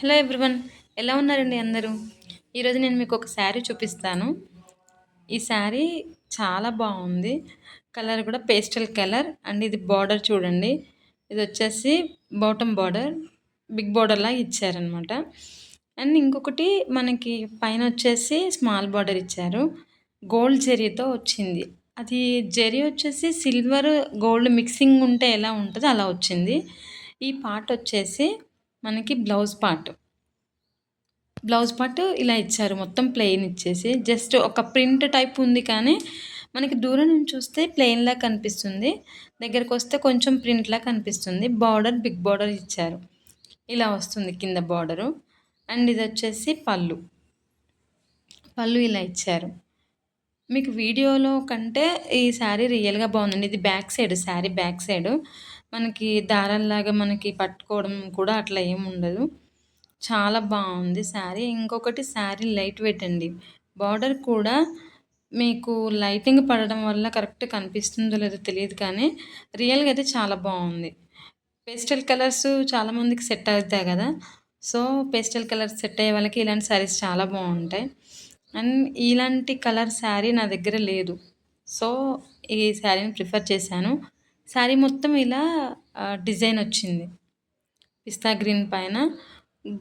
Hello everyone ఎలా ఉన్నారండి అందరూ? ఈరోజు నేను మీకు ఒక శారీ చూపిస్తాను. ఈ శారీ చాలా బాగుంది. కలర్ కూడా పేస్టల్ కలర్ అండ్ ఇది బార్డర్ చూడండి. ఇది వచ్చేసి బాటమ్ బార్డర్ బిగ్ బార్డర్లా ఇచ్చారనమాట అండ్ ఇంకొకటి మనకి పైన వచ్చేసి స్మాల్ బార్డర్ ఇచ్చారు. గోల్డ్ జెరీతో వచ్చింది. అది జెరీ వచ్చేసి సిల్వర్ గోల్డ్ మిక్సింగ్ ఉంటే ఎలా ఉంటుందో అలా వచ్చింది. ఈ పార్ట్ వచ్చేసి మనకి బ్లౌజ్ పార్ట్. బ్లౌజ్ పార్ట్ ఇలా ఇచ్చారు. మొత్తం ప్లెయిన్ ఇచ్చేసి జస్ట్ ఒక ప్రింట్ టైప్ ఉంది కానీ మనకి దూరం నుంచి చూస్తే ప్లెయిన్లా కనిపిస్తుంది. దగ్గరకు వస్తే కొంచెం ప్రింట్లా కనిపిస్తుంది. బార్డర్ బిగ్ బార్డర్ ఇచ్చారు. ఇలా వస్తుంది కింద బార్డరు. అండ్ ఇది వచ్చేసి పళ్ళు. పళ్ళు ఇలా ఇచ్చారు. మీకు వీడియోలో కంటే ఈ శారీ రియల్గా బాగుందండి. ఇది back side sari back side. మనకి దారాల్లాగా మనకి పట్టుకోవడం కూడా అట్లా ఏమి ఉండదు. చాలా బాగుంది శారీ. ఇంకొకటి శారీ లైట్ వెయిట్ అండి. బార్డర్ కూడా మీకు లైటింగ్ పడడం వల్ల కరెక్ట్ కనిపిస్తుందో లేదో తెలియదు కానీ రియల్గా అయితే చాలా బాగుంది. పేస్టల్ కలర్స్ చాలామందికి సెట్ అవుతాయి కదా. సో పేస్టల్ కలర్స్ సెట్ అయ్యే వాళ్ళకి ఇలాంటి శారీస్ చాలా బాగుంటాయి. అండ్ ఇలాంటి కలర్ శారీ నా దగ్గర లేదు. సో ఈ శారీని ప్రిఫర్ చేశాను. శారీ మొత్తం ఇలా డిజైన్ వచ్చింది. పిస్తా గ్రీన్ పైన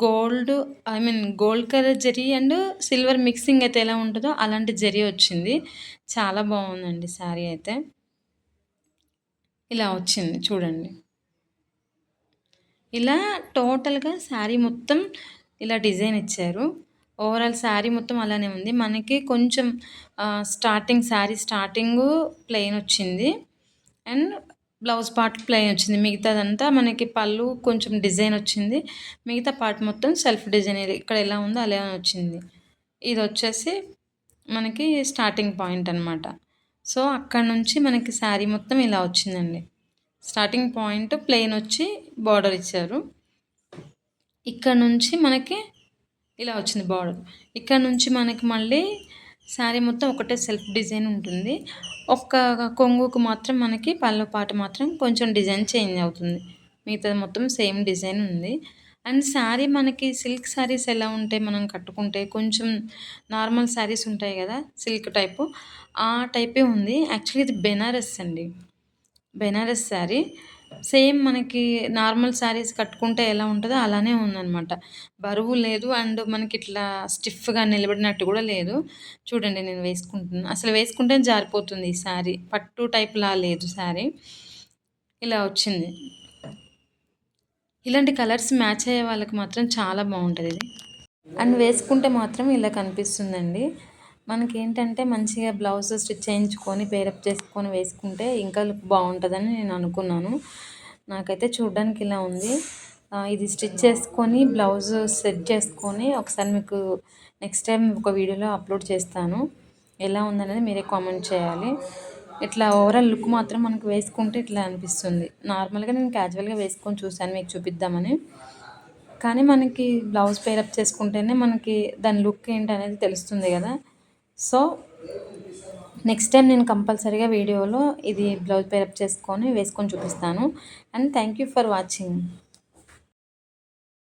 gold I mean gold colour zari and silver mixing అయితే ఎలా ఉంటుందో అలాంటి జరీ వచ్చింది. చాలా బాగుందండి శారీ అయితే. ఇలా వచ్చింది చూడండి. ఇలా టోటల్గా శారీ మొత్తం ఇలా డిజైన్ ఇచ్చారు. ఓవరాల్ శారీ మొత్తం అలానే ఉంది. మనకి కొంచెం స్టార్టింగ్ శారీ స్టార్టింగ్ ప్లెయిన్ వచ్చింది. అండ్ బ్లౌజ్ పార్ట్ ప్లెయిన్ వచ్చింది. మిగతాదంతా మనకి పళ్ళు కొంచెం డిజైన్ వచ్చింది. మిగతా పార్ట్ మొత్తం సెల్ఫ్ డిజైన్ ఇక్కడ ఎలా ఉందో అలా వచ్చింది. ఇది వచ్చేసి మనకి స్టార్టింగ్ పాయింట్ అనమాట సో అక్కడ నుంచి మనకి శారీ మొత్తం ఇలా వచ్చిందండి. స్టార్టింగ్ పాయింట్ ప్లెయిన్ వచ్చి బార్డర్ ఇచ్చారు. ఇక్కడ నుంచి మనకి ఇలా వచ్చింది బార్డర్ ఇక్కడ నుంచి మనకి మళ్ళీ శారీ మొత్తం ఒకటే సెల్ఫ్ డిజైన్ ఉంటుంది. ఒక్క కొంగుకు మాత్రం మనకి పళ్ళు పాట మాత్రం కొంచెం డిజైన్ చేంజ్ అవుతుంది. మిగతాది మొత్తం సేమ్ డిజైన్ ఉంది. అండ్ శారీ మనకి సిల్క్ శారీస్ ఎలా ఉంటాయి మనం కట్టుకుంటే కొంచెం నార్మల్ శారీస్ ఉంటాయి కదా సిల్క్ టైపు ఆ టైపే ఉంది. యాక్చువల్లీ ఇది బెనారస్ అండి. బెనారస్ శారీ. సేమ్ మనకి నార్మల్ శారీస్ కట్టుకుంటే ఎలా ఉంటుందో అలానే ఉందనమాట బరువు లేదు అండ్ మనకి ఇట్లా స్టిఫ్గా నిలబడినట్టు కూడా లేదు. చూడండి నేను వేసుకుంటున్నాను అసలు వేసుకుంటే జారిపోతుంది ఈ శారీ. పట్టు టైప్లా లేదు శారీ. ఇలా వచ్చింది. ఇలాంటి కలర్స్ మ్యాచ్ అయ్యే వాళ్ళకి మాత్రం చాలా బాగుంటుంది ఇది. అండ్ వేసుకుంటే మాత్రం ఇలా కనిపిస్తుందండి. మనకి ఏంటంటే మంచిగా బ్లౌజ్ స్టిచ్ చేయించుకొని పేరప్ చేసుకొని వేసుకుంటే ఇంకా లుక్ బాగుంటుందని నేను అనుకున్నాను. నాకైతే చూడడానికి ఇలా ఉంది. ఇది స్టిచ్ చేసుకొని బ్లౌజ్ సెట్ చేసుకొని ఒకసారి మీకు నెక్స్ట్ టైం ఒక వీడియోలో అప్లోడ్ చేస్తాను. ఎలా ఉందనేది మీరే కామెంట్ చేయాలి. ఇట్లా ఓవరాల్ లుక్ మాత్రం మనకు వేసుకుంటే ఇట్లా అనిపిస్తుంది. నార్మల్గా నేను క్యాజువల్గా వేసుకొని చూశాను మీకు చూపిద్దామని. కానీ మనకి బ్లౌజ్ పేరప్ చేసుకుంటేనే మనకి దాని లుక్ ఏంటి అనేది తెలుస్తుంది కదా. సో నెక్స్ట్ టైం నేను కంపల్సరీగా వీడియోలో ఇది బ్లౌజ్ పేరప్ చేసుకొని వేసుకొని చూపిస్తాను. And thank you for watching